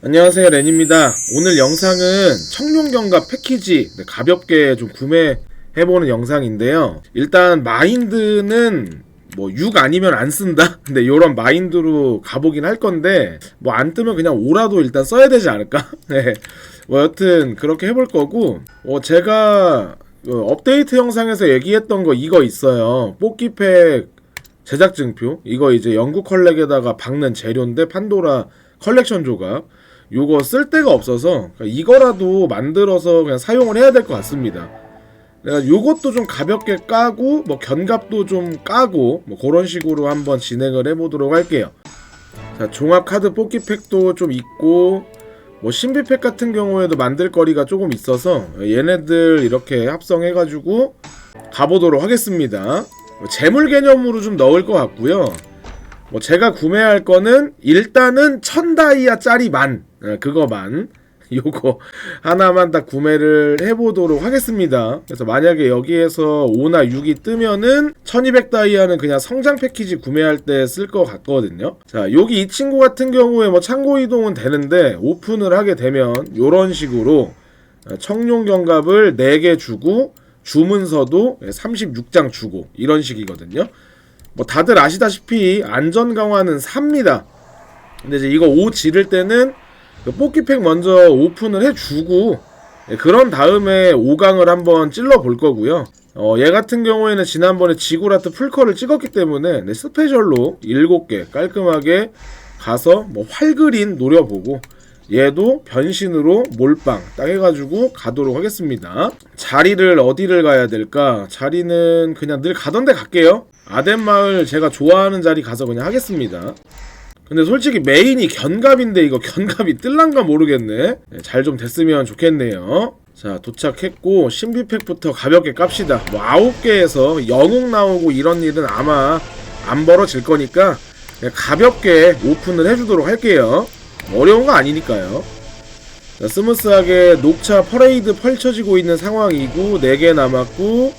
안녕하세요 렌입니다. 오늘 영상은 청룡경과 패키지 네, 가볍게 좀 구매해보는 영상인데요. 일단 마인드는 뭐 6 아니면 안 쓴다? 근데 요런 마인드로 가보긴 할 건데 뭐 안 뜨면 그냥 오라도 일단 써야 되지 않을까? 네. 뭐 여튼 그렇게 해볼 거고 어 제가 그 업데이트 영상에서 얘기했던 거 이거 있어요 뽑기팩 제작 증표 이거 이제 영국 컬렉에다가 박는 재료인데 판도라 컬렉션 조각 요거 쓸 데가 없어서 그러니까 이거라도 만들어서 그냥 사용을 해야 될 것 같습니다. 내가 요것도 좀 가볍게 까고 뭐 견갑도 좀 까고 뭐 그런 식으로 한번 진행을 해보도록 할게요. 자 종합 카드 뽑기 팩도 좀 있고 뭐 신비팩 같은 경우에도 만들 거리가 조금 있어서 얘네들 이렇게 합성해가지고 가보도록 하겠습니다. 뭐 재물 개념으로 좀 넣을 것 같고요. 뭐 제가 구매할 거는 일단은 천 다이아 짜리 만 예, 그거만 요거 하나만 딱 구매를 해보도록 하겠습니다. 그래서 만약에 여기에서 5나 6이 뜨면은 1200 다이아는 그냥 성장 패키지 구매할 때 쓸 것 같거든요. 자 여기 이 친구 같은 경우에 뭐 창고 이동은 되는데 오픈을 하게 되면 요런 식으로 청룡 경갑을 4개 주고 주문서도 36장 주고 이런 식이거든요. 뭐 다들 아시다시피 안전 강화는 삽니다. 근데 이제 이거 오 지를 때는 그 뽑기팩 먼저 오픈을 해주고 예, 그런 다음에 5강을 한번 찔러 볼 거고요. 어, 얘 같은 경우에는 지난번에 지구라트 풀컬을 찍었기 때문에 네, 스페셜로 7개 깔끔하게 가서 뭐 활그린 노려보고 얘도 변신으로 몰빵 딱 해가지고 가도록 하겠습니다. 자리를 어디를 가야 될까? 자리는 그냥 늘 가던 데 갈게요. 아덴 마을 제가 좋아하는 자리 가서 그냥 하겠습니다. 근데 솔직히 메인이 견갑인데 이거 견갑이 뜰란가 모르겠네. 잘 좀 됐으면 좋겠네요. 자 도착했고 신비팩부터 가볍게 깝시다. 뭐 아홉 개에서 영웅 나오고 이런 일은 아마 안 벌어질 거니까 그냥 가볍게 오픈을 해주도록 할게요. 어려운 거 아니니까요. 자, 스무스하게 녹차 퍼레이드 펼쳐지고 있는 상황이고 4개 남았고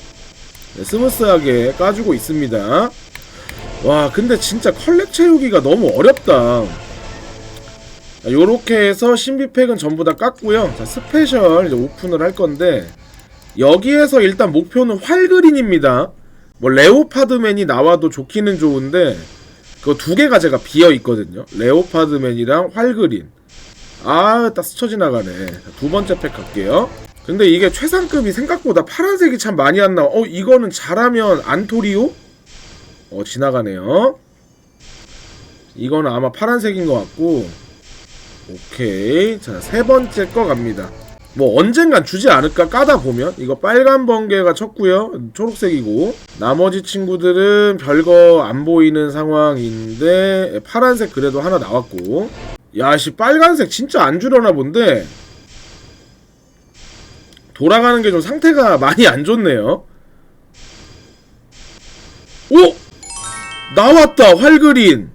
네, 스무스하게 까주고 있습니다. 와 근데 진짜 컬렉 채우기가 너무 어렵다. 자, 요렇게 해서 신비팩은 전부 다 깠고요. 자 스페셜 이제 오픈을 할 건데 여기에서 일단 목표는 활그린입니다. 뭐 레오파드맨이 나와도 좋기는 좋은데 그두 개가 제가 비어 있거든요. 레오파드맨이랑 활그린. 아딱 스쳐 지나가네. 자, 두 번째 팩 갈게요. 근데 이게 최상급이 생각보다 파란색이 참 많이 안 나와. 어 이거는 잘하면 안토리오? 어 지나가네요. 이거는 아마 파란색인 것 같고. 오케이. 자 세 번째 거 갑니다. 뭐 언젠간 주지 않을까 까다 보면 이거 빨간 번개가 쳤고요. 초록색이고. 나머지 친구들은 별거 안 보이는 상황인데 파란색 그래도 하나 나왔고. 야씨 빨간색 진짜 안 주려나 본데. 돌아가는 게 좀 상태가 많이 안 좋네요. 오! 나왔다 활그린.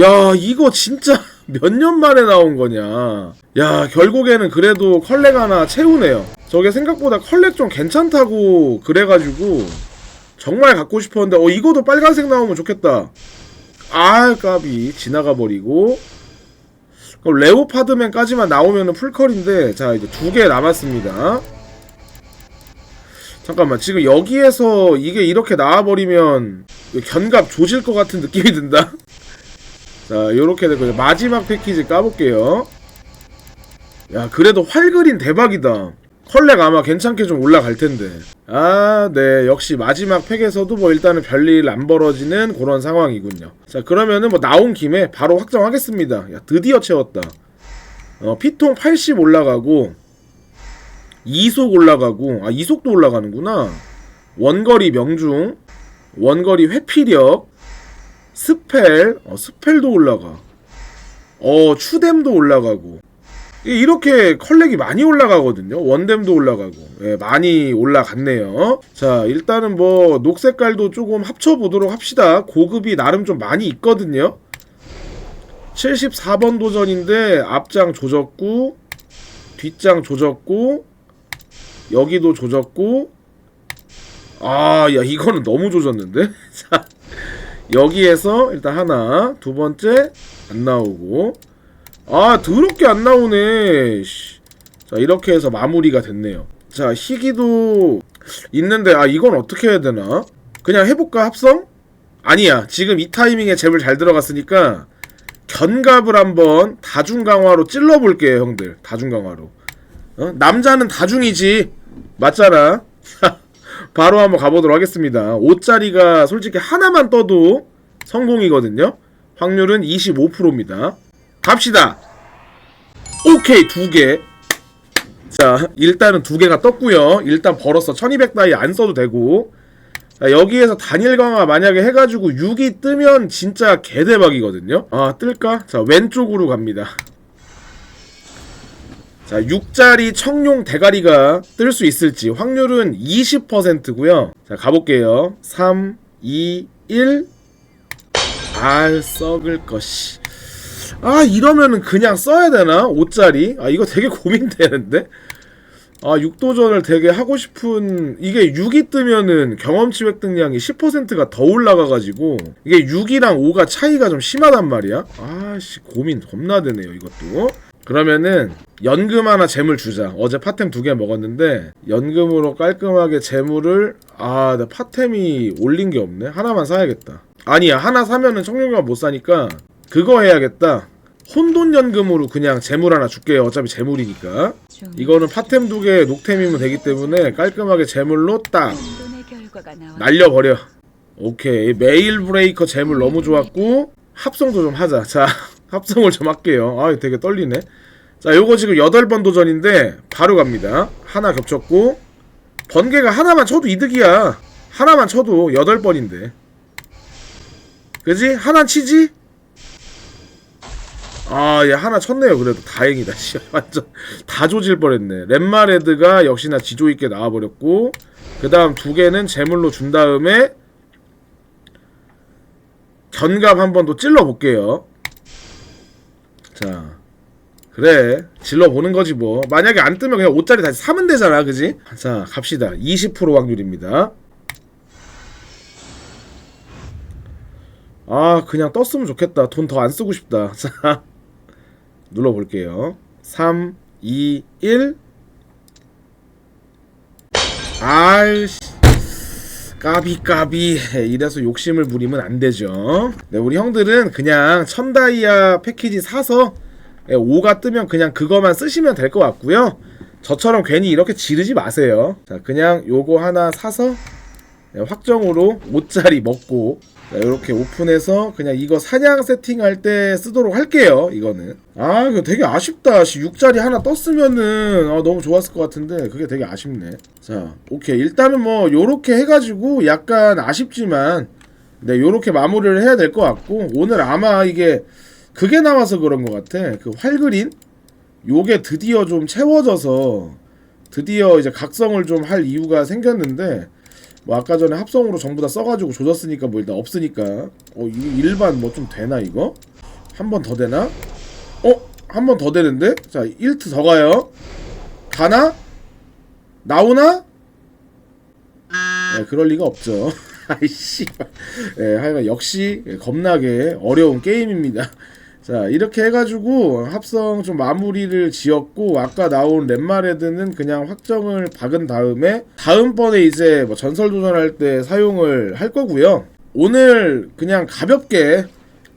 야 이거 진짜 몇 년 만에 나온 거냐. 야 결국에는 그래도 컬렉 하나 채우네요. 저게 생각보다 컬렉 좀 괜찮다고 그래가지고 정말 갖고 싶었는데 어 이거도 빨간색 나오면 좋겠다. 아 까비. 지나가 버리고. 그럼 레오파드맨까지만 나오면은 풀컬인데 자 이제 두 개 남았습니다. 잠깐만 지금 여기에서 이게 이렇게 나와버리면 견갑 조질 것 같은 느낌이 든다. 자 요렇게 되고 마지막 패키지 까볼게요. 야 그래도 활그린 대박이다. 컬렉 아마 괜찮게 좀 올라갈 텐데. 아 네 역시 마지막 팩에서도 뭐 일단은 별일 안 벌어지는 그런 상황이군요. 자 그러면은 뭐 나온 김에 바로 확정하겠습니다. 야 드디어 채웠다. 어 피통 80 올라가고 이속 올라가고 아 이속도 올라가는구나. 원거리 명중 원거리 회피력 스펠 어 스펠도 올라가. 어 추뎀도 올라가고. 이- 이렇게 컬렉이 많이 올라가거든요. 원뎀도 올라가고. 예, 많이 올라갔네요. 자 일단은 뭐 녹색깔도 조금 합쳐보도록 합시다. 고급이 나름 좀 많이 있거든요. 74번 도전인데 앞장 조졌고 뒷장 조졌고 여기도 조졌고 아, 야, 이거는 너무 조졌는데? 자, 여기에서 일단 하나, 두 번째, 안 나오고. 아, 더럽게 안 나오네. 씨. 자, 이렇게 해서 마무리가 됐네요. 자, 희귀도 있는데, 아, 이건 어떻게 해야 되나? 그냥 해볼까, 합성? 아니야. 지금 이 타이밍에 잽을 잘 들어갔으니까, 견갑을 한번 다중 강화로 찔러볼게요, 형들. 다중 강화로. 어? 남자는 다중이지. 맞잖아. 바로 한번 가보도록 하겠습니다. 5짜리가 솔직히 하나만 떠도 성공이거든요. 확률은 25%입니다. 갑시다. 오케이, 두 개. 자, 일단은 두 개가 떴고요. 일단 벌었어. 1200 다이 안 써도 되고. 자, 여기에서 단일 강화 만약에 해가지고 6이 뜨면 진짜 개대박이거든요. 아, 뜰까? 자, 왼쪽으로 갑니다. 자, 6짜리 청룡 대가리가 뜰 수 있을지 확률은 20%고요. 자, 가볼게요. 3, 2, 1. 아, 썩을 것이. 아, 이러면은 그냥 써야 되나? 5짜리? 아, 이거 되게 고민되는데? 아, 6도전을 되게 하고 싶은 이게 6이 뜨면은 경험치 획득량이 10%가 더 올라가가지고 이게 6이랑 5가 차이가 좀 심하단 말이야. 아씨 고민 겁나 되네요 이것도. 그러면은 연금 하나 재물 주자. 어제 파템 두 개 먹었는데 연금으로 깔끔하게 재물을 아, 나 파템이 올린 게 없네. 하나만 사야겠다. 아니야 하나 사면은 청룡이가 못 사니까 그거 해야겠다. 혼돈 연금으로 그냥 재물 하나 줄게요. 어차피 재물이니까. 이거는 파템 두 개 녹템이면 되기 때문에 깔끔하게 재물로 딱. 날려버려. 오케이. 메일 브레이커 재물 너무 좋았고 합성도 좀 하자. 자, 합성을 좀 할게요. 아, 되게 떨리네. 자, 요거 지금 8번 도전인데 바로 갑니다. 하나 겹쳤고 번개가 하나만 쳐도 이득이야. 하나만 쳐도 8번인데. 그지? 하나 치지? 아, 얘 하나 쳤네요. 그래도 다행이다. 씨, 완전 다 조질 뻔했네. 렛마레드가 역시나 지조 있게 나와버렸고, 그 다음 두 개는 제물로 준 다음에 견갑 한번 더 찔러 볼게요. 자, 그래 질러 보는 거지 뭐. 만약에 안 뜨면 그냥 5짜리 다시 사면 되잖아, 그지? 자, 갑시다. 20% 확률입니다. 아, 그냥 떴으면 좋겠다. 돈 더 안 쓰고 싶다. 자, 눌러볼게요. 3, 2, 1. 아이씨. 까비 까비 이래서 욕심을 부리면 안 되죠. 네, 우리 형들은 그냥 천다이아 패키지 사서 5가 뜨면 그냥 그거만 쓰시면 될 것 같고요. 저처럼 괜히 이렇게 지르지 마세요. 자, 그냥 요거 하나 사서 네, 확정으로 5짜리 먹고 자, 이렇게 오픈해서 그냥 이거 사냥 세팅할 때 쓰도록 할게요. 이거는 아 이거 되게 아쉽다. 6짜리 하나 떴으면은 아, 너무 좋았을 것 같은데 그게 되게 아쉽네. 자 오케이 일단은 뭐 요렇게 해가지고 약간 아쉽지만 네 요렇게 마무리를 해야 될 것 같고 오늘 아마 이게 그게 나와서 그런 것 같아. 그 활그린 요게 드디어 좀 채워져서 드디어 이제 각성을 좀 할 이유가 생겼는데 뭐 아까 전에 합성으로 전부 다 써가지고 조졌으니까 뭐 일단 없으니까 어 일반 뭐 좀 되나 이거? 한 번 더 되나? 어? 한 번 더 되는데? 자 1트 더 가요 가나? 나오나? 네, 그럴 리가 없죠 아이씨 예, 하여간 역시 겁나게 어려운 게임입니다 자 이렇게 해가지고 합성 좀 마무리를 지었고 아까 나온 렛마레드는 그냥 확정을 박은 다음에 다음번에 이제 뭐 전설 도전할 때 사용을 할 거고요. 오늘 그냥 가볍게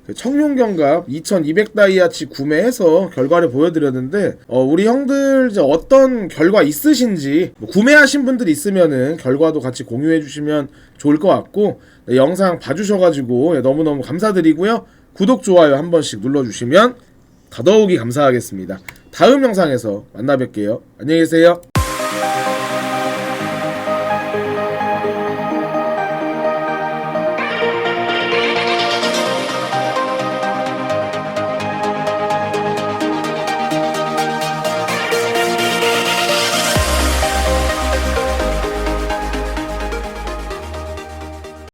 그 청룡경갑 2200 다이아치 구매해서 결과를 보여드렸는데 어, 우리 형들 이제 어떤 결과 있으신지 뭐 구매하신 분들 있으면은 결과도 같이 공유해 주시면 좋을 것 같고 네, 영상 봐주셔가지고 예, 너무너무 감사드리고요 구독 좋아요 한 번씩 눌러주시면 더더욱이 감사하겠습니다. 다음 영상에서 만나 뵐게요. 안녕히 계세요